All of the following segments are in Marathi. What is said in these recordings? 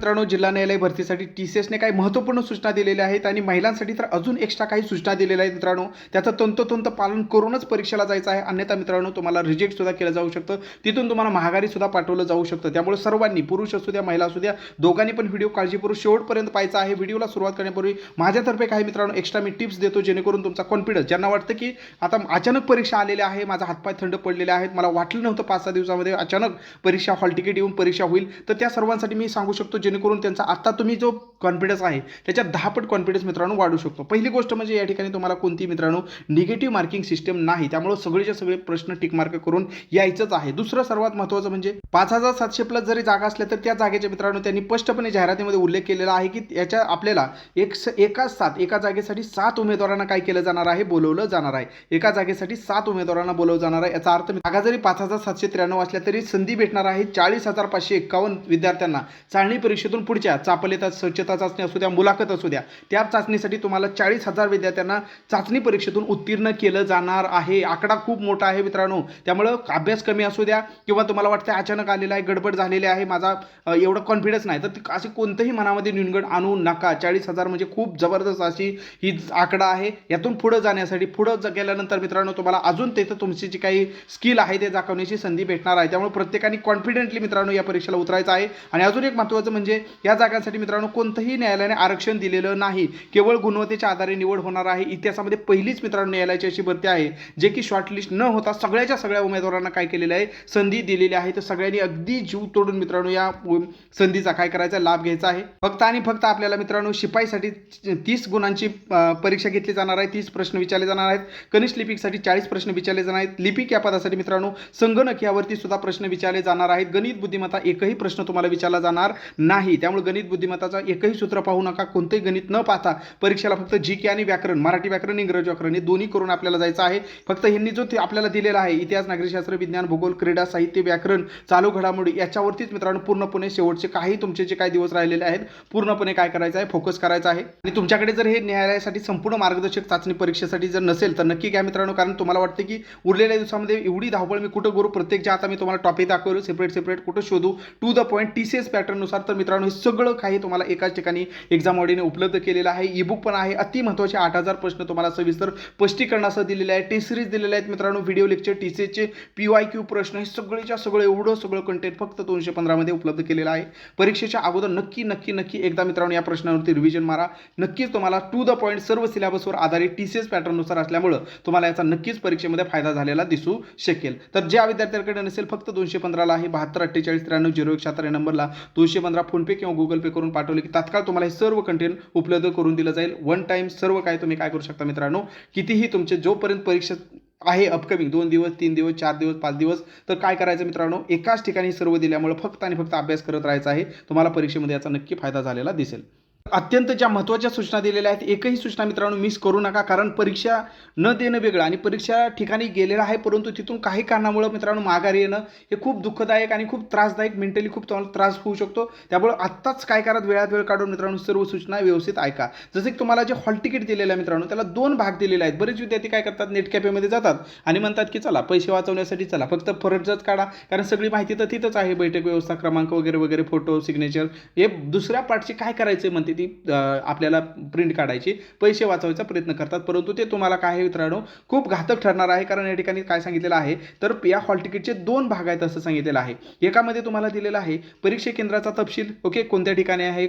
मित्रांनो जिल्हा न्यायालय भरतीसाठी टी सी एसने काही महत्त्वपूर्ण सूचना दिलेल्या आहेत आणि महिलांसाठी तर अजून एक्स्ट्रा काही सूचना दिलेल्या आहेत मित्रांनो. त्याचं तंतोतंत पालन करूनच परीक्षेला जायचं आहे. अन्यथा मित्रांनो तुम्हाला रिजेक्ट सुद्धा केलं जाऊ शकतं. तिथून तुम्हाला महागारी सुद्धा पाठवलं जाऊ शकतं. त्यामुळे सर्वांनी पुरुष असू द्या महिला असू द्या दोघांनी पण व्हिडिओ काळजीपूर्वक शेवटपर्यंत पाहायचा आहे. व्हिडिओला सुरुवात करण्यापूर्वी माझ्यातर्फे काही मित्रांनो एक्स्ट्रा मी टिप्स देतो जेणेकरून तुमचा कॉन्फिडन्स ज्यांना वाटतं की आता अचानक परीक्षा आलेल्या आहे माझा हातपाय थंड पडलेले आहेत मला वाटलं नव्हतं पाच सहा दिवसामध्ये अचानक परीक्षा हॉल तिकीट येऊन परीक्षा होईल तर त्या सर्वांसाठी मी सांगू शकतो जेणेकरून त्यांचा आता तुम्ही जो कॉन्फिडन्स आहे त्याच्यात दहापट कॉन्फिडन्स मित्रांनो वाढू शकतो. पहिली गोष्ट म्हणजे या ठिकाणी तुम्हाला कोणती मित्रांनो निगेटिव्ह मार्किंग सिस्टम नाही. त्यामुळे सगळेच्या सगळे प्रश्न टिक मार्क करून यायचंच आहे. दुसरं सर्वात महत्त्वाचं म्हणजे पाच हजार सातशे प्लस जरी जागा असल्या तर त्या जागेच्या मित्रांनो त्यांनी स्पष्टपणे जाहिरातीमध्ये उल्लेख केलेला आहे की याच्या आपल्याला एक स एकाच सात एका जागेसाठी सात उमेदवारांना काय केलं जाणार आहे? बोलवलं जाणार आहे. एका जागेसाठी सात उमेदवारांना बोलवलं जाणार आहे. याचा अर्थ जागा जरी पाच हजार सातशे त्र्याण्णव असल्या तरी संधी भेटणार आहे चाळीस हजार पाचशे एक्कावन्न विद्यार्थ्यांना. चाळणी परीक्षा परीक्षेतून पुढच्या चापलेता स्वच्छता चाचणी असू द्या मुलाखत असू द्या त्या चाचणीसाठी तुम्हाला चाळीस हजार विद्यार्थ्यांना चाचणी परीक्षेतून उत्तीर्ण केलं जाणार आहे. आकडा खूप मोठा आहे मित्रांनो. त्यामुळं अभ्यास कमी असू द्या किंवा तुम्हाला वाटतं अचानक आलेला आहे गडबड झालेली आहे माझा एवढं कॉन्फिडन्स नाही. तर असे कोणतंही मनामध्ये न्यूनगड आणू नका. चाळीस हजार म्हणजे खूप जबरदस्त अशी ही आकडा आहे. यातून पुढं जाण्यासाठी पुढं गेल्यानंतर मित्रांनो तुम्हाला अजून तिथं तुमची जी काही स्किल आहे ते दाखवण्याची संधी भेटणार आहे. त्यामुळे प्रत्येकाने कॉन्फिडेंटली मित्रांनो या परीक्षेला उतरायचं आहे. आणि अजून एक महत्त्वाचं म्हणजे म्हणजे या जागांसाठी मित्रांनो कोणतंही न्यायालयाने आरक्षण दिलेलं नाही. केवळ गुणवत्तेच्या आधारे निवड होणार आहे. इतिहासामध्ये पहिलीच मित्रांनो न्यायालयाची अशी भरती आहे जे की शॉर्टलिस्ट न होता सगळ्याच्या सगळ्या उमेदवारांना काय केलेलं आहे? संधी दिलेली आहे. तर सगळ्यांनी अगदी जीव तोडून मित्रांनो या संधीचा काय करायचा लाभ घ्यायचा आहे. फक्त आणि फक्त आपल्याला मित्रांनो शिपाईसाठी तीस गुणांची परीक्षा घेतली जाणार आहे. तीस प्रश्न विचारले जाणार आहेत. कनिष्ठ लिपिकसाठी चाळीस प्रश्न विचारले जाणार आहेत. लिपिक या पदासाठी मित्रांनो संगणक यावरती सुद्धा प्रश्न विचारले जाणार आहेत. गणित बुद्धिमत्ता एकही प्रश्न तुम्हाला विचारला जाणार नाही. नाही. त्यामुळे गणित बुद्धिमत्ताचा एकही सूत्र पाहू नका कोणतेही गणित न पाहता परीक्षेला फक्त जी के आणि व्याकरण मराठी व्याकरण इंग्रजी व्याकरण हे दोन्ही करून आपल्याला जायचं आहे. फक्त ह्यांनी जो ते आपल्याला दिलेला आहे इतिहास नागरिकशास्त्र विज्ञान भूगोल क्रीडा साहित्य व्याकरण चालू घडामोडी याच्यावरतीच मित्रांनो पूर्णपणे शेवटचे काही तुमचे जे काही दिवस राहिलेले आहेत पूर्णपणे काय करायचं आहे फोकस करायचा आहे. आणि तुमच्याकडे जर हे न्यायालयासाठी संपूर्ण मार्गदर्शक चाचणी परीक्षेसाठी जर नसेल तर नक्की घ्या मित्रांनो कारण तुम्हाला वाटते की उरलेल्या दिवसामध्ये एवढी धावपळ मी कुठं करू प्रत्येक ज्या आता मी तुम्हाला टॉपिक दाखवलं सेपरेट सेपरेट कुठं शोधू to the point T C S पॅटर्ननुसार तर मित्रांनो मित्रांनो हे सगळं काही तुम्हाला एकाच ठिकाणी एक्झाम ऑडीने उपलब्ध केलेलं आहे. ई बुक पण आहे. अति महत्त्वाचे आठ हजार प्रश्न तुम्हाला सविस्तर स्पष्टीकरणासह दिलेले आहे टेस्ट सिरीज दिलेले आहेत मित्रांनो व्हिडिओ लेक्चर टी सी एचे पी वाय क्यू प्रश्न हे सगळेच्या सगळं एवढं सगळं कंटेंट फक्त दोनशे पंधरामध्ये उपलब्ध केलेलं आहे. परीक्षेच्या अगोदर नक्की नक्की नक्की एकदा मित्रांनो या प्रश्नावरती रिव्हिजन मारा. नक्कीच तुम्हाला टू द पॉईंट सर्व सिलेबसवर आधारित टी सी एस पॅटर्ननुसार असल्यामुळं तुम्हाला याचा नक्कीच परीक्षेमध्ये फायदा झालेला दिसू शकेल. तर ज्या विद्यार्थ्यांकडे नसेल फक्त दोनशे पंधराला आहे बहात्तर अठ्ठेचाळीस त्र्याण्णव झिरो एक शहात्तर या नंबरला दोनशे पंधरा फोनपे किंवा गुगल पे करून पाठवले की तात्काळ तुम्हाला हे सर्व कंटेंट उपलब्ध करून दिलं जाईल. वन टाईम सर्व काय तुम्ही काय करू शकता मित्रांनो? कितीही तुमचे जोपर्यंत परीक्षा आहे अपकमिंग दोन दिवस तीन दिवस चार दिवस पाच दिवस तर काय करायचं मित्रांनो? एकाच ठिकाणी सर्व दिल्यामुळे फक्त आणि फक्त अभ्यास करत राहायचा आहे. तुम्हाला परीक्षेमध्ये याचा नक्की फायदा झालेला दिसेल. अत्यंत ज्या महत्त्वाच्या सूचना दिलेल्या आहेत एकही सूचना मित्रांनो मिस करू नका कारण परीक्षा न देणं वेगळं आणि परीक्षा ठिकाणी गेलेलं आहे परंतु तिथून काही कारणामुळं मित्रांनो माघारी येणं हे खूप दुःखदायक आणि खूप त्रासदायक मेंटली खूप तुम्हाला त्रास होऊ शकतो. त्यामुळे आत्ताच काय करत वेळात वेळ काढून मित्रांनो सर्व सूचना व्यवस्थित ऐका. जसे की तुम्हाला जे हॉल तिकीट दिलेलं आहे मित्रांनो त्याला दोन भाग दिलेले आहेत. बरेच विद्यार्थी काय करतात नेट कॅफेमध्ये जातात आणि म्हणतात की चला पैसे वाचवण्यासाठी चला फक्त फरजच काढा. कारण सगळी माहिती तर तिथंच आहे बैठक व्यवस्था क्रमांक वगैरे वगैरे फोटो सिग्नेचर हे दुसऱ्या पार्टची काय करायचं म्हणते ती आपल्याला प्रिंट काढायची. पैसे वाचवायचा प्रयत्न करतात. परंतु ते तुम्हाला काय आहे मित्रांनो खूप घातक ठरणार आहे. कारण या ठिकाणी काय सांगितलेलं आहे? तर या हॉल तिकीटचे दोन भाग आहेत असं सांगितलेलं आहे. एकामध्ये तुम्हाला दिलेलं आहे परीक्षा केंद्राचा तपशील. ओके कोणत्या ठिकाणी आहे?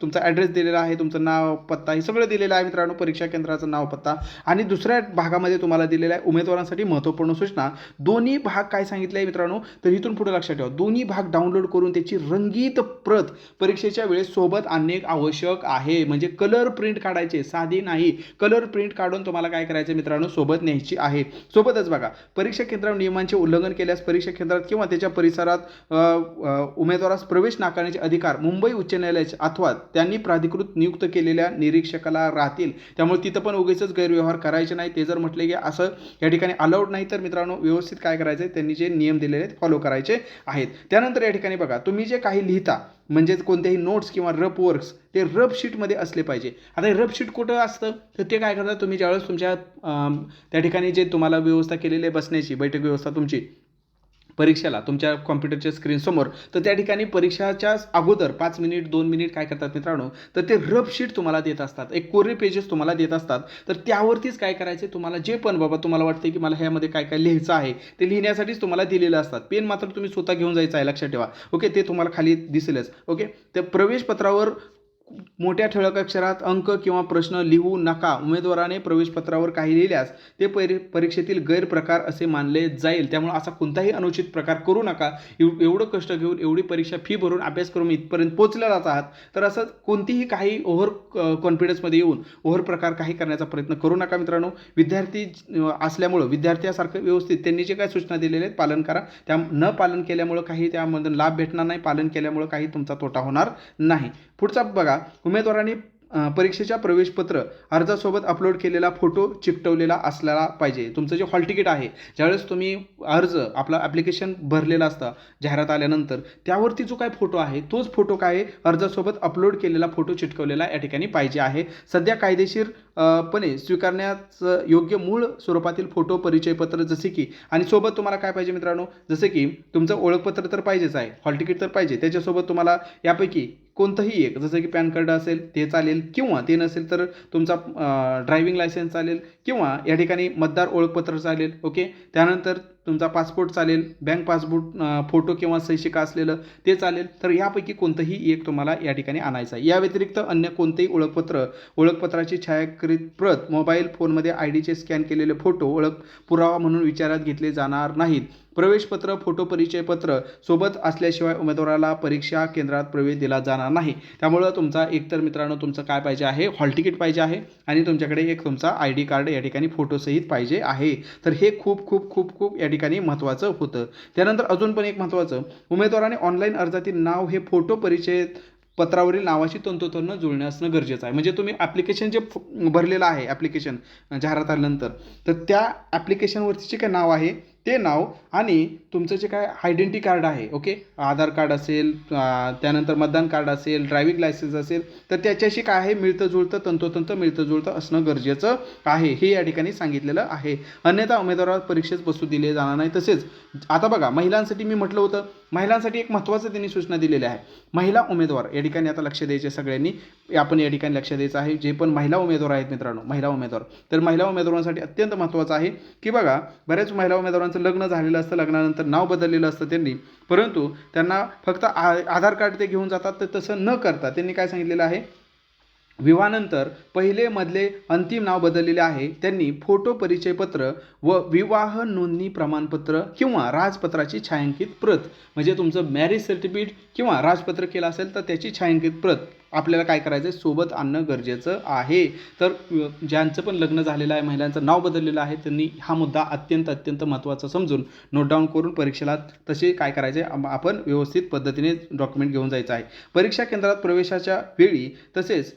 तुमचा ॲड्रेस दिलेला आहे तुमचं नाव पत्ता हे सगळं दिलेलं आहे मित्रांनो परीक्षा केंद्राचं नाव पत्ता. आणि दुसऱ्या भागामध्ये तुम्हाला दिलेलं आहे उमेदवारांसाठी महत्त्वपूर्ण सूचना. दोन्ही भाग काय सांगितले आहे मित्रांनो? तर इथून पुढे लक्षात ठेवा. दोन्ही भाग डाउनलोड करून त्याची रंगीत प्रत परीक्षेच्या वेळेस सोबत आणणे आवश्यक आहे. म्हणजे कलर प्रिंट काढायचे साधी नाही. कलर प्रिंट काढून तुम्हाला काय करायचं मित्रांनो? सोबत न्यायची आहे. सोबतच बघा परीक्षा केंद्रावर नियमांचे उल्लंघन केल्यास परीक्षा केंद्रात किंवा त्याच्या परिसरात उमेदवारास प्रवेश नाकारण्याचे अधिकार मुंबई उच्च न्यायालयाचे अथवा त्यांनी प्राधिकृत नियुक्त केलेल्या निरीक्षकाला राहतील. त्यामुळे तिथं पण उगीच गैरव्यवहार करायचे नाही. ते जर म्हटले की असं या ठिकाणी अलाउड नाही तर मित्रांनो व्यवस्थित काय करायचं आहे त्यांनी जे नियम दिलेले आहेत फॉलो करायचे आहेत. त्यानंतर या ठिकाणी बघा तुम्ही जे काही लिहिता म्हणजेच कोणत्याही नोट्स किंवा रफ वर्क्स ते रफ शीटमध्ये असले पाहिजे. आता हे रफ शीट कुठं असतं? तर ते काय करतात? तुम्ही ज्यावेळेस तुमच्या त्या ठिकाणी जे तुम्हाला व्यवस्था केलेली आहे बसण्याची बैठक व्यवस्था तुमची परीक्षेला तुमच्या कॉम्प्युटरच्या स्क्रीनसमोर तर त्या ठिकाणी परीक्षाच्या अगोदर पाच मिनिट दोन मिनिट काय करतात मित्रांनो? तर ते रफ शीट तुम्हाला देत असतात. एक कोरे पेजेस तुम्हाला देत असतात. तर त्यावरतीच काय करायचे? तुम्हाला जे पण बाबा तुम्हाला वाटते की मला ह्यामध्ये काय काय लिहायचं आहे ते लिहिण्यासाठीच तुम्हाला दिलेलं असतात. पेन मात्र तुम्ही स्वतः घेऊन जायचं आहे. लक्षात ठेवा. ओके ते तुम्हाला खाली दिसेलच. ओके तर प्रवेशपत्रावर मोठ्या ठळक अक्षरात अंक किंवा प्रश्न लिहू नका. उमेदवाराने प्रवेशपत्रावर काही लिहिल्यास ते परी परीक्षेतील गैरप्रकार असे मानले जाईल. त्यामुळे असा कोणताही अनुचित प्रकार करू नका. एव एवढं कष्ट घेऊन एवढी परीक्षा फी भरून अभ्यास करून इथपर्यंत पोहोचल्या जात आहात तर असं कोणतीही काही ओव्हर कॉन्फिडन्समध्ये येऊन ओव्हर प्रकार काही करण्याचा प्रयत्न करू नका मित्रांनो. विद्यार्थी असल्यामुळं विद्यार्थ्यासारखं व्यवस्थित त्यांनी जे काही सूचना दिलेल्या आहेत पालन करा. त्या न पालन केल्यामुळं काही त्यामधून लाभ भेटणार नाही. पालन केल्यामुळं काही तुमचा तोटा होणार नाही. पुढचा बघा उमेदवारांनी परीक्षेच्या प्रवेशपत्र अर्जासोबत अपलोड केलेला फोटो चिकटवलेला असलेला पाहिजे. तुमचं जे हॉल तिकीट आहे ज्यावेळेस तुम्ही अर्ज आपला ॲप्लिकेशन भरलेलं असतं जाहिरात आल्यानंतर त्यावरती जो काय फोटो आहे तोच फोटो काय आहे? अर्जासोबत अपलोड केलेला फोटो चिटकवलेला या ठिकाणी पाहिजे आहे. सध्या कायदेशीर पणे स्वीकारण्याचं योग्य मूळ स्वरूपातील फोटो परिचयपत्र जसे की आणि सोबत तुम्हाला काय पाहिजे मित्रांनो? जसे की तुमचं ओळखपत्र तर पाहिजेच आहे हॉल तिकीट तर पाहिजे. त्याच्यासोबत तुम्हाला यापैकी कोणतंही एक जसं की पॅन कार्ड असेल ते चालेल किंवा ते नसेल तर तुमचा ड्रायव्हिंग लायसन्स चालेल किंवा या ठिकाणी मतदार ओळखपत्र चालेल ओके त्यानंतर तुमचा पासपोर्ट चालेल बँक पासबुक फोटो किंवा सहीशिका असलेलं ते चालेल तर यापैकी कोणतंही एक तुम्हाला या ठिकाणी आणायचं आहे. या व्यतिरिक्त अन्य कोणतेही ओळखपत्र ओळखपत्राची छायाकृत प्रत मोबाईल फोनमध्ये आय डीचे स्कॅन केलेले फोटो ओळख पुरावा म्हणून विचारात घेतले जाणार नाहीत. प्रवेशपत्र फोटो परिचयपत्र सोबत असल्याशिवाय उमेदवाराला परीक्षा केंद्रात प्रवेश दिला जाणार नाही. त्यामुळं तुमचा एकतर मित्रांनो तुमचं काय पाहिजे आहे? हॉल तिकीट पाहिजे आहे आणि तुमच्याकडे एक तुमचा आय डी कार्ड या ठिकाणी फोटोसहित पाहिजे आहे. तर हे खूप खूप खूप खूप या ठिकाणी महत्त्वाचं होतं. त्यानंतर अजून पण एक महत्त्वाचं उमेदवाराने ऑनलाईन अर्जातील नाव हे फोटो परिचय पत्रावरील नावाशी तंतोतंत जुळणे असणं गरजेचं आहे. म्हणजे तुम्ही ॲप्लिकेशन जे भरलेलं आहे ॲप्लिकेशन जाहिरात आल्यानंतर तर त्या ॲप्लिकेशनवरती जे काय नाव आहे ते नाव आणि तुमचं जे काय आयडेंटी कार्ड आहे ओके आधार कार्ड असेल त्यानंतर मतदान कार्ड असेल ड्रायव्हिंग लायसन्स असेल तर त्याच्याशी काय आहे? मिळतं जुळतं तंतोतंत मिळतं जुळतं असणं गरजेचं आहे. हे या ठिकाणी सांगितलेलं आहे. अन्यथा उमेदवाराला परीक्षेत बसू दिले जाणार नाही. तसेच आता बघा महिलांसाठी मी म्हटलं होतं महिलांसाठी एक महत्त्वाचं त्यांनी सूचना दिलेल्या आहे. महिला उमेदवार या ठिकाणी आता लक्ष द्यायचे सगळ्यांनी. आपण या ठिकाणी लक्ष द्यायचं आहे. जे पण महिला उमेदवार आहेत मित्रांनो महिला उमेदवार. तर महिला उमेदवारांसाठी अत्यंत महत्त्वाचं आहे की बघा बऱ्याच महिला मुलांचं लग्न झालेलं असतं लग्नानंतर नाव बदललेलं असतं त्यांनी. परंतु त्यांना फक्त आ आधार कार्ड ते घेऊन जातात तर तसं न करता त्यांनी काय सांगितलेलं आहे? विवाहानंतर पहिले मधले अंतिम नाव बदललेले आहे. त्यांनी फोटो परिचयपत्र व विवाह नोंदणी प्रमाणपत्र किंवा राजपत्राची छायांकित प्रत म्हणजे तुमचं मॅरेज सर्टिफिकेट किंवा राजपत्र केलं असेल तर त्याची छायांकित प्रत. आपल्याला काय करायचं आहे सोबत आणणं गरजेचं आहे. तर ज्यांचं पण लग्न झालेलं आहे महिलांचं नाव बदललेलं आहे त्यांनी हा मुद्दा अत्यंत अत्यंत महत्त्वाचा समजून नोट डाऊन करून परीक्षेला तसे काय करायचे आपण व्यवस्थित पद्धतीने डॉक्युमेंट घेऊन जायचं आहे. परीक्षा केंद्रात प्रवेशाच्या वेळी तसेच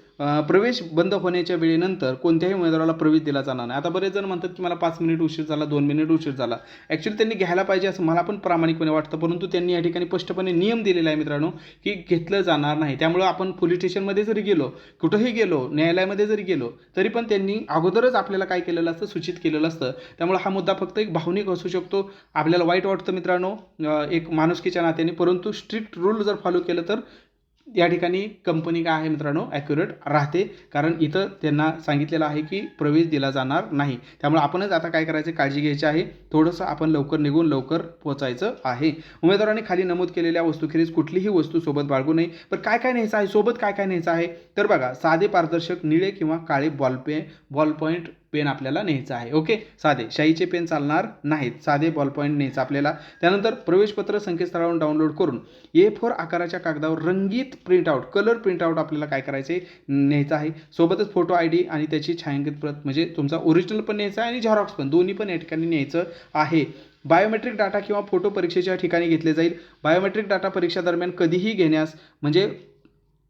प्रवेश बंद होण्याच्या वेळेनंतर कोणत्याही उमेदवाराला प्रवेश दिला जाणार नाही. आता बरेच जण म्हणतात की मला पाच मिनिट उशीर झाला दोन मिनिट उशीर झाला. ॲक्च्युली त्यांनी घ्यायला पाहिजे असं मला पण प्रामाणिकपणे वाटतं. परंतु त्यांनी या ठिकाणी स्पष्टपणे नियम दिलेला आहे मित्रांनो की घेतलं जाणार नाही. त्यामुळं आपण पोलीस स्टेशनमध्ये जरी गेलो कुठंही गेलो न्यायालयामध्ये जरी गेलो तरी पण त्यांनी अगोदरच आपल्याला काय केलेलं असतं? सूचित केलेलं असतं. त्यामुळे हा मुद्दा फक्त एक भावनिक असू शकतो. आपल्याला वाईट वाटतं मित्रांनो. एक माणुसकीच्या नात्याने. परंतु स्ट्रिक्ट रूल जर फॉलो केलं तर या ठिकाणी कंपनी काय आहे मित्रांनो? ॲक्युरेट राहते. कारण इथं त्यांना सांगितलेलं आहे की प्रवेश दिला जाणार नाही. त्यामुळे आपणच आता काय करायचं? काळजी घ्यायची आहे. थोडंसं आपण लवकर निघून लवकर पोचायचं आहे. उमेदवारांनी खाली नमूद केलेल्या वस्तूखेरीज कुठलीही वस्तू सोबत बाळगू नये. पण काय काय न्यायचं आहे? सोबत काय काय न्यायचं आहे? तर बघा साधे पारदर्शक निळे किंवा काळे बॉल पे बॉल पॉईंट पेन आपल्याला न्यायचं आहे. ओके? साधे. शाईचे पेन चालणार नाहीत. साधे बॉल पॉईंट न्यायचं आपल्याला. त्यानंतर प्रवेशपत्र संकेतस्थळावरून डाउनलोड करून ए फोर आकाराच्या कागदावर रंगीत प्रिंटआउट कलर प्रिंटआउट आपल्याला काय करायचे? न्यायचं आहे. सोबतच फोटो आय डी आणि त्याची छायांकित प्रत म्हणजे तुमचा ओरिजिनल पण न्यायचा आहे आणि झेरॉक्स पण. दोन्ही पण या ठिकाणी न्यायचं आहे. बायोमेट्रिक डाटा किंवा फोटो परीक्षेच्या ठिकाणी घेतले जाईल. बायोमेट्रिक डाटा परीक्षा दरम्यान कधीही घेण्यास म्हणजे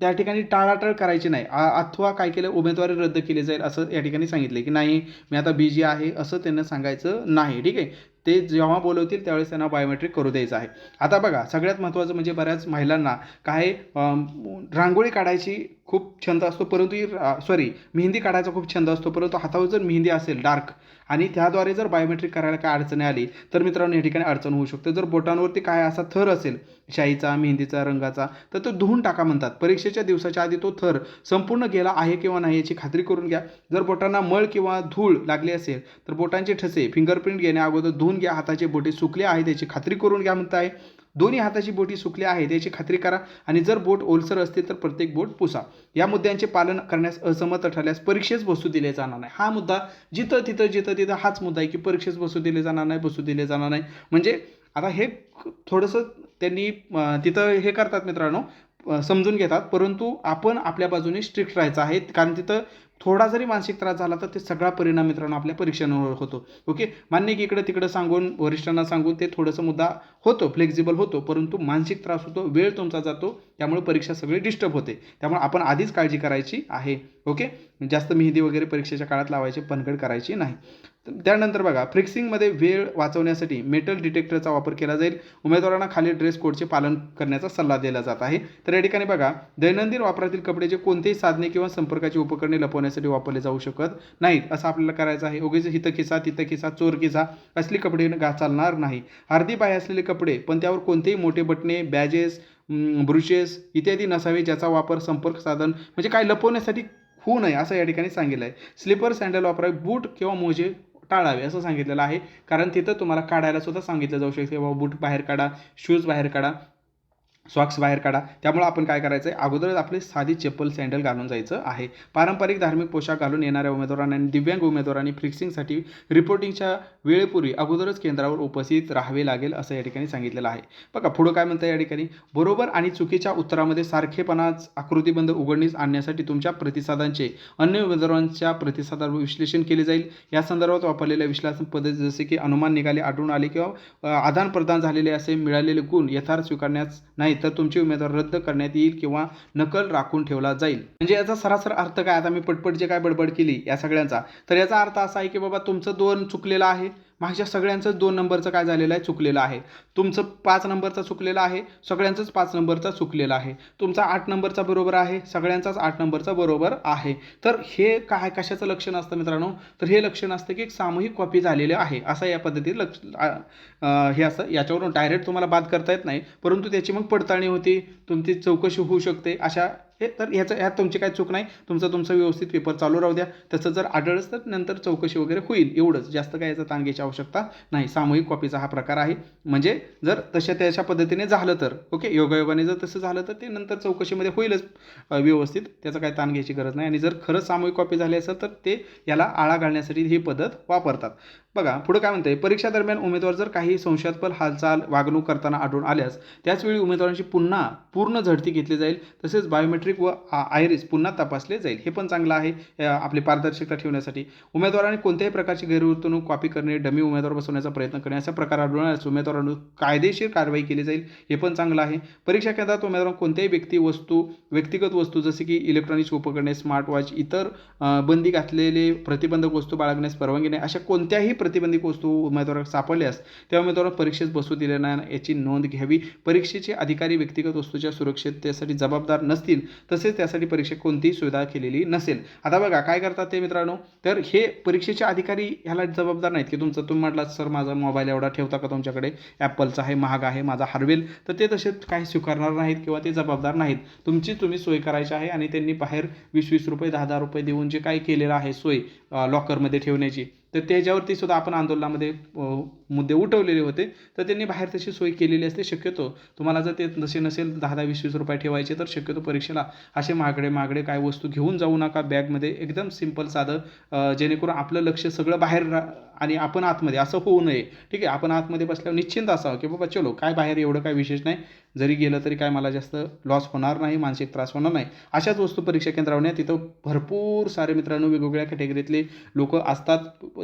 त्या ठिकाणी टाळाटाळ करायची नाही. अथवा काय केलं उमेदवारी रद्द केली जाईल असं या ठिकाणी सांगितले की नाही मी आता बिजी आहे असं त्यांना सांगायचं नाही ठीक आहे? ते जेव्हा बोलवतील त्यावेळेस त्यांना बायोमेट्रिक करू द्यायचं आहे. आता बघा सगळ्यात महत्त्वाचं म्हणजे बऱ्याच महिलांना काय रांगोळी काढायची खूप छंद असतो परंतु सॉरी मेहंदी काढायचा खूप छंद असतो परंतु हातावर जर मेहंदी असेल डार्क आणि त्याद्वारे जर बायोमेट्रिक करायला काय अडचणी आली तर मित्रांनो या ठिकाणी अडचण होऊ शकते. जर बोटांवरती काय असा थर असेल शाईचा मेहंदीचा रंगाचा तर तो धुवून टाका म्हणतात. परीक्षेच्या दिवसाच्या आधी तो थर संपूर्ण गेला आहे किंवा नाही याची खात्री करून घ्या. जर बोटांना मळ किंवा धूळ लागली असेल तर बोटांचे ठसे फिंगरप्रिंट घेण्या अगोदर धुवून घ्या. हाताचे बोटे सुकले आहेत याची खात्री करून घ्या म्हणताय. दोन्ही हाताची बोटी सुकली आहेत याची खात्री करा. आणि जर बोट ओलसर असतील तर प्रत्येक बोट पुसा. या मुद्द्यांचे पालन करण्यास असमर्थ ठरल्यास परीक्षेस बसू दिले जाणार नाही. हा मुद्दा जिथं तिथं जिथं तिथं हाच मुद्दा आहे की परीक्षेस बसू दिले जाणार नाही बसू दिले जाणार नाही. म्हणजे आता हे थोडंसं त्यांनी तिथं हे करतात मित्रांनो समजून घेतात. परंतु आपण आपल्या बाजूने स्ट्रिक्ट राहायचं आहे. कारण तिथं थोडा जरी मानसिक त्रास झाला तर ते सगळा परिणाम मित्रांनो आपल्या परीक्षांवर होतो. ओके? मान्य की इकडं तिकडं सांगून वरिष्ठांना सांगून ते थोडंसं मुद्दा होतो फ्लेक्झिबल होतो परंतु मानसिक त्रास होतो वेळ तुमचा जातो त्यामुळे परीक्षा सगळी डिस्टर्ब होते. त्यामुळे आपण आधीच काळजी करायची आहे. ओके? जास्त मेहंदी वगैरे परीक्षेच्या काळात लावायची पनगड करायची नाही. त्यानंतर बघा फ्रिक्सिंगमध्ये वेळ वाचवण्यासाठी मेटल डिटेक्टरचा वापर केला जाईल. उमेदवारांना खाली ड्रेस कोडचे पालन करण्याचा सल्ला दिला जात आहे. तर या ठिकाणी बघा दैनंदिन वापरातील कपड्याचे कोणतेही साधने किंवा संपर्काची उपकरणे लपवण्यासाठी वापरले जाऊ शकत नाहीत. असं आपल्याला करायचं आहे. उगीच हिथं खिसा तिथं खिसा चोर खिसा असली कपडे गा चालणार नाही. अर्धी पाय असलेले कपडे पण त्यावर कोणतेही मोठे बटणे बॅजेस ब्रुशेस इत्यादी नसावे ज्याचा वापर संपर्क साधन म्हणजे काय लपवण्यासाठी होऊ नये असं या ठिकाणी सांगितलं आहे. स्लीपर सँडल वापरावे बूट किंवा मोजे टाळावे असं सांगितलेलं आहे. कारण तिथं तुम्हाला काढायला सुद्धा सांगितलं जाऊ शकते. बाबा बूट बाहेर काढा शूज बाहेर काढा. सॉक्स बाहेर काढा. त्यामुळे आपण काय करायचं आहे अगोदरच आपली साधी चप्पल सँडल घालून जायचं आहे. पारंपरिक धार्मिक पोशाख घालून येणाऱ्या उमेदवारांना आणि दिव्यांग उमेदवारांनी फिक्सिंगसाठी रिपोर्टिंगच्या वेळेपूर्वी अगोदरच केंद्रावर उपस्थित राहावे लागेल असं या ठिकाणी सांगितलेलं आहे. बघा पुढं काय म्हणतं या ठिकाणी? बरोबर आणि चुकीच्या उत्तरामध्ये सारखेपणाच आकृतीबंध उघडणीस आणण्यासाठी तुमच्या प्रतिसादांचे अन्य उमेदवारांच्या प्रतिसादावर विश्लेषण केले जाईल. या संदर्भात वापरलेल्या विश्लेषण पद्धती जसे की अनुमान निघाले आढळून आले किंवा आदान प्रदान झालेले असे मिळालेले गुण यथार्थ स्वीकारण्यास नाहीत. तर तुमची उमेदवार रद्द करण्यात येईल किंवा नकल राखून ठेवला जाईल. म्हणजे याचा सरासर अर्थ काय? आता मी पटपट जे काय बडबड केली या सगळ्यांचा तर याचा अर्थ असा आहे की बाबा तुमचं दोन चुकलेलं आहे. मागच्या सगळ्यांचंच दोन नंबरचं काय झालेलं आहे? चुकलेलं आहे. तुमचं पाच नंबरचा चुकलेला आहे सगळ्यांचंच पाच नंबरचा चुकलेला आहे. तुमचा आठ नंबरचा बरोबर आहे सगळ्यांचाच आठ नंबरचा बरोबर आहे. तर हे काय कशाचं लक्षण असतं मित्रांनो? तर हे लक्षण असतं की एक सामूहिक कॉपी झालेली आहे. असं या पद्धतीत लक्ष हे असं याच्यावरून डायरेक्ट तुम्हाला बाद करता येत नाही परंतु त्याची मग पडताळणी होती. तुमची चौकशी होऊ शकते. अशा हे तर ह्याचं ह्यात तुमची काय चूक नाही. तुमचं तुमचं व्यवस्थित पेपर चालू राहू द्या. तसं जर आढळच तर नंतर चौकशी वगैरे होईल. एवढंच. जास्त काय याचा ताण घ्यायची आवश्यकता नाही. सामूहिक कॉपीचा हा प्रकार आहे. म्हणजे जर तशा त्याच्या पद्धतीने झालं तर ओके? योगायोगाने जर तसं झालं तर ते नंतर चौकशीमध्ये होईलच व्यवस्थित. त्याचा काय ताण घ्यायची गरज नाही. आणि जर खरंच सामूहिक कॉपी झाली असेल तर ते याला आळा घालण्यासाठी ही पद्धत वापरतात. बघा पुढे काय म्हणते परीक्षा दरम्यान उमेदवार जर काही संशयास्पद हालचाल वागणूक करताना आढळून आल्यास त्याचवेळी उमेदवारांची पुन्हा पूर्ण झडती घेतली जाईल तसेच बायोमेट्रिक व आयरिस पुन्हा तपासले जाईल. हे पण चांगलं आहे आपली पारदर्शकता ठेवण्यासाठी. उमेदवारांनी कोणत्याही प्रकारची गैरवर्तणूक कॉपी करणे डमी उमेदवार बसवण्याचा प्रयत्न करणे असा प्रकार आढळून आल्यास उमेदवारांवर कायदेशीर कारवाई केली जाईल. हे पण चांगलं आहे. परीक्षा केंद्रात उमेदवार कोणत्याही व्यक्ती वस्तू व्यक्तिगत वस्तू जसे की इलेक्ट्रॉनिक्स उपकरणे स्मार्टवॉच इतर बंदी घातलेले प्रतिबंधक वस्तू बाळगण्यास परवानगी नाही. अशा कोणत्याही प्रतिबंधित वस्तू उमेदवारात सापडल्यास त्या उमेदवार परीक्षेत बसू दिले नाही याची नोंद घ्यावी. परीक्षेचे अधिकारी व्यक्तिगत वस्तूच्या सुरक्षिततेसाठी जबाबदार नसतील तसेच त्यासाठी परीक्षेत कोणतीही सुविधा केलेली नसेल. आता बघा काय करतात ते मित्रांनो? तर हे परीक्षेचे अधिकारी ह्याला जबाबदार नाहीत की तुमचं तुम्ही म्हटलात सर माझा मोबाईल एवढा ठेवता का तुमच्याकडे? ॲपलचा आहे महाग आहे माझा हरवेल. तर ते तसे काही स्वीकारणार नाहीत किंवा ते जबाबदार नाहीत. तुमची तुम्ही सोय करायची आहे आणि त्यांनी बाहेर वीस वीस रुपये दहा दहा रुपये देऊन जे काही केलेलं आहे सोय लॉकरमध्ये ठेवण्याची. तर त्याच्यावरती सुद्धा आपण आंदोलनामध्ये मुद्दे उठवलेले होते. तर त्यांनी बाहेर तशी सोय केलेली असते. शक्यतो तुम्हाला जर ते नसे नसेल दहा दहा वीस वीस रुपये ठेवायचे तर शक्यतो परीक्षेला असे महागडे महागडे काय वस्तू घेऊन जाऊ नका. बॅगमध्ये एकदम सिंपल साधं जेणेकरून आपलं लक्ष सगळं बाहेर रा आणि आपण आतमध्ये असं होऊ नये. ठीक आहे? आपण आतमध्ये बसल्यावर निश्चिंत असावं की बाबा चलो काय बाहेर एवढं काय विशेष नाही. जरी गेलं तरी काय मला जास्त लॉस होणार नाही मानसिक त्रास होणार नाही. अशाच वस्तू परीक्षा केंद्रावर न्या. तिथं भरपूर सारे मित्रांनो वेगवेगळ्या कॅटेगरीतले लोक असतात.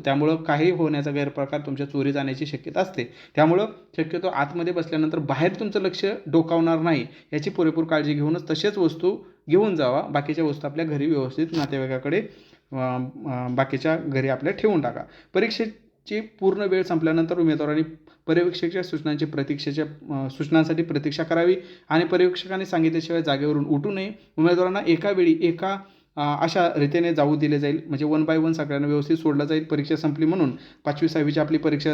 त्यामुळं काही होण्याचा गैरप्रकार तुमच्या चोरी जाण्याची शक्यता असते. त्यामुळं शक्यतो आतमध्ये बसल्यानंतर बाहेर तुमचं लक्ष डोकावणार नाही. याची पुरेपूर काळजी घेऊनच तसेच वस्तू घेऊन जावा. बाकीच्या वस्तू आपल्या घरी व्यवस्थित नातेवाईकाकडे बाकीच्या घरी आपल्या ठेवून टाका. परीक्षेची पूर्ण वेळ संपल्यानंतर उमेदवारांनी पर्यवेक्षकाच्या सूचनांची प्रतीक्षेच्या सूचनांसाठी प्रतीक्षा करावी आणि पर्यवेक्षकाने सांगितल्याशिवाय जागेवरून उठू नये. उमेदवारांना एका वेळी एका अशा रीतीने जाऊ दिले जाईल. म्हणजे वन बाय वन सगळ्यांना व्यवस्थित सोडलं जाईल. परीक्षा संपली म्हणून पाचवी सहावीची आपली परीक्षा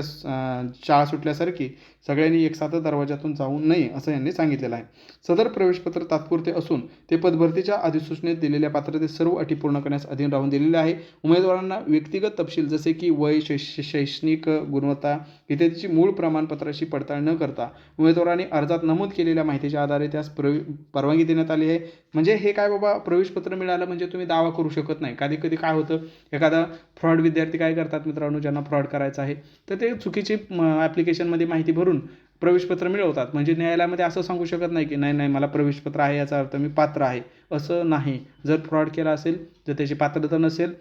शाळा सुटल्यासारखी सगळ्यांनी एकसाथ दरवाजातून जाऊ नये असं यांनी सांगितलेलं आहे. सदर प्रवेशपत्र तात्पुरते असून ते पदभरतीच्या अधिसूचनेत दिलेल्या पात्रतेत सर्व अटी पूर्ण करण्यास अधीन राहून दिलेले आहे. उमेदवारांना व्यक्तिगत तपशील जसे की वय शैश शैक्षणिक गुणवत्ता इत्यादीची मूळ प्रमाणपत्राशी पडताळणी न करता उमेदवारांनी अर्जात नमूद केलेल्या माहितीच्या आधारे त्यास प्रवे परवानगी देण्यात आली आहे. म्हणजे हे काय बाबा प्रवेशपत्र मिळालं म्हणजे तुम्ही दावा करू शकत नाही. कधी कधी काय होतं एखादा फ्रॉड विद्यार्थी काय करतात मित्रांनो ज्यांना फ्रॉड करायचा आहे तर ते चुकीची ॲप्लिकेशनमध्ये माहिती भरून प्रवेशपत्र मिळवतात. म्हणजे न्यायालयामध्ये असं सांगू शकत नाही की नाही नाही मला प्रवेशपत्र आहे याचा अर्थ मी पात्र आहे. असं नाही. जर फ्रॉड केला असेल जर त्याची पात्रता नसेल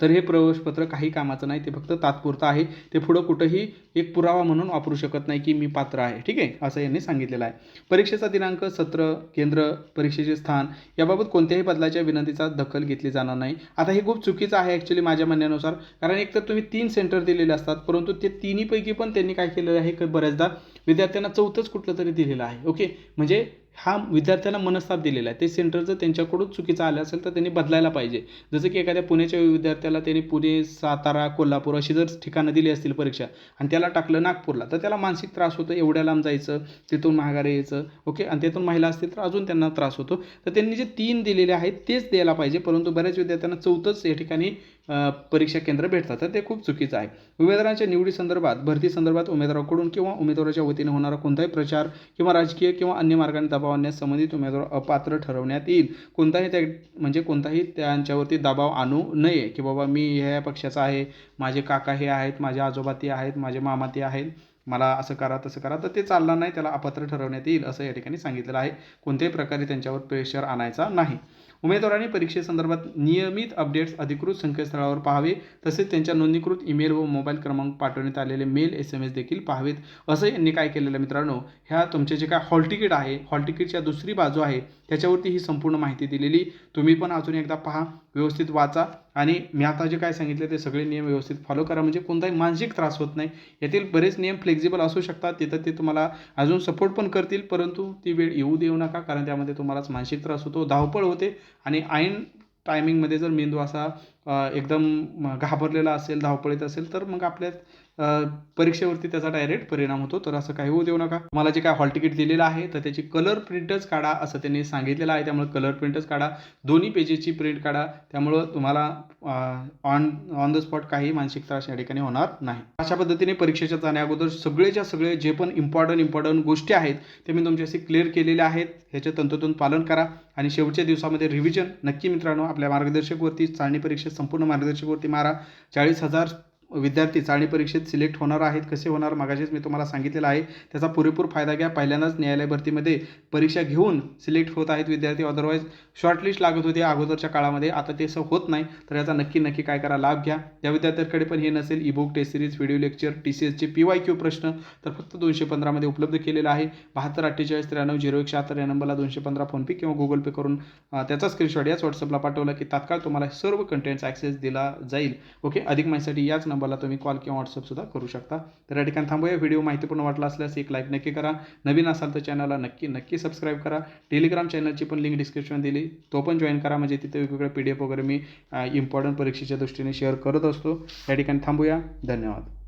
तर हे प्रवेशपत्र काही कामाचं नाही ते फक्त तात्पुरतं आहे. ते पुढं कुठंही एक पुरावा म्हणून वापरू शकत नाही की मी पात्र आहे. ठीक आहे? असं यांनी सांगितलेलं आहे. परीक्षेचा दिनांक सत्र केंद्र परीक्षेचे स्थान याबाबत कोणत्याही बदलाच्या विनंतीचा दखल घेतली जाणार नाही. आता हे खूप चुकीचं आहे ॲक्च्युली माझ्या म्हणण्यानुसार. कारण एक तर तुम्ही तीन सेंटर दिलेले असतात परंतु ते तिन्हीपैकी पण त्यांनी काय केलेलं आहे बऱ्याचदा विद्यार्थ्यांना चौथंच कुठलं तरी दिलेलं आहे. ओके म्हणजे हा विद्यार्थ्यांना मनस्ताप दिलेला आहे. ते सेंटर जर त्यांच्याकडून चुकीचं आलं असेल तर त्यांनी बदलायला पाहिजे. जसं की एखाद्या पुण्याच्या विद्यार्थ्याला त्यांनी पुणे सातारा कोल्हापूर अशी जर ठिकाणं दिली असतील परीक्षा आणि त्याला टाकलं नागपूरला तर त्याला मानसिक त्रास होतो. एवढ्या लांब जायचं तिथून महागारी यायचं ओके? आणि त्यातून महिला असतील तर अजून त्यांना त्रास होतो. तर त्यांनी जे तीन दिलेले आहेत तेच द्यायला पाहिजे. परंतु बऱ्याच विद्यार्थ्यांना चौथंच या ठिकाणी परीक्षा केंद्र भेटतात. तर ते खूप चुकीचं आहे. उमेदवारांच्या निवडीसंदर्भात भरती संदर्भात उमेदवाराकडून किंवा उमेदवाराच्या वतीने होणारा कोणताही प्रचार किंवा राजकीय किंवा अन्य मार्गाने दबाव आणण्यास संबंधित उमेदवार अपात्र ठरवण्यात येईल. कोणताही त्या म्हणजे कोणताही त्यांच्यावरती दबाव आणू नये की बाबा मी ह्या पक्षाचा आहे माझे काका हे आहेत माझे आजोबा ते आहेत माझे मामा ते आहेत मला असं करा तसं करा. तर ते चालणार नाही त्याला अपात्र ठरवण्यात येईल असं या ठिकाणी सांगितलेलं आहे. कोणत्याही प्रकारे त्यांच्यावर प्रेशर आणायचा नाही. उमेदवारांनी परीक्षेसंदर्भात नियमित अपडेट्स अधिकृत संकेतस्थळावर पाहावे. तसेच त्यांच्या नोंदणीकृत ईमेल व मोबाईल क्रमांक पाठवण्यात आलेले मेल एस एम एस देखील पाहावेत. असं यांनी काय केलेलं मित्रांनो? ह्या तुमचे जे काय हॉल तिकीट आहे हॉल तिकीटच्या दुसरी बाजू आहे त्याच्यावरती ही संपूर्ण माहिती दिलेली. तुम्ही पण अजून एकदा पहा. व्यवस्थित वाचा. आणि मी आता जे काय सांगितले ते सगळे नियम व्यवस्थित फॉलो करा. म्हणजे कोणताही मानसिक त्रास होत नाही. यातील बरेच नियम फ्लेक्झिबल असू शकतात. तिथं ते तुम्हाला अजून सपोर्ट पण करतील. परंतु ती वेळ येऊ देऊ नका. कारण त्यामध्ये तुम्हालाच मानसिक त्रास होतो. धावपळ होते. आणि ऐन टायमिंगमध्ये जर मेंदू असा एकदम घाबरलेला असेल धावपळीत असेल तर मग आपल्या परीक्षेवरती त्याचा डायरेक्ट परिणाम होतो. तर असं काही होऊ देऊ नका. मला जे काय हॉल तिकीट दिलेलं आहे तर त्याची कलर प्रिंटच काढा असं त्यांनी सांगितलेलं आहे. त्यामुळे कलर प्रिंटच काढा दोन्ही पेजेसची प्रिंट काढा. त्यामुळं तुम्हाला ऑन ऑन द स्पॉट काही मानसिक त्रास या ठिकाणी होणार नाही. अशा पद्धतीने परीक्षेच्या जाण्या अगोदर सगळेच्या सगळे जे पण इम्पॉर्टंट इम्पॉर्टंट गोष्टी आहेत ते मी तुमच्याशी क्लिअर केलेल्या आहेत. ह्याचे तंतोतंत पालन करा. आणि शेवटच्या दिवसामध्ये रिव्हिजन नक्की मित्रांनो आपल्या मार्गदर्शकवरती चाळणी परीक्षेत संपूर्ण मार्गदर्शकवरती मारा. चाळीस हजार विद्यार्थी चाळणी परीक्षेत सिलेक्ट होणार आहेत कसे होणार मागाशीच मी तुम्हाला सांगितलेलं आहे. त्याचा पुरेपूर फायदा घ्या. पहिल्यांदाच न्यायालय भरतीमध्ये परीक्षा घेऊन सिलेक्ट होत आहेत विद्यार्थी. अदरवाईज शॉर्टलिस्ट लागत होती अगोदरच्या काळामध्ये. आता ते असं होत नाही. तर याचा नक्की नक्की काय करा लाभ घ्या. या विद्यार्थ्यांकडे पण हे नसेल. Ebook test series video lecture T C एसचे पी वाय क्यू प्रश्न तर फक्त दोनशे पंधरामध्ये उपलब्ध केलेला आहे. बहात्तर अठ्ठेचाळीस त्र्याण्णव झिरो एक शहात्तर या नंबरला दोनशे पंधरा फोनपे किंवा गुगल पे करून त्याचा स्क्रीनशॉट याच व्हॉट्सअपला पाठवला की तात्काळ तुम्हाला सर्व कंटेंट्स ॲक्सेस दिला जाईल. ओके अधिक माहितीसाठी याच नंबर नंबरला तुम्ही कॉल किंवा व्हॉट्सअपसुद्धा करू शकता. तर या ठिकाणी थांबूया. व्हिडिओ माहितीपूर्ण वाटला असल्यास एक लाईक नक्की करा. नवीन असाल तर चॅनलला नक्की नक्की सबस्क्राईब करा. टेलिग्राम चॅनलची पण लिंक डिस्क्रिप्शन दिली. तो पण जॉईन करा. म्हणजे तिथे वेगवेगळे पी डी एफ वगैरे मी इम्पॉर्टंट परीक्षेच्या दृष्टीने शेअर करत असतो. या ठिकाणी थांबूया. धन्यवाद.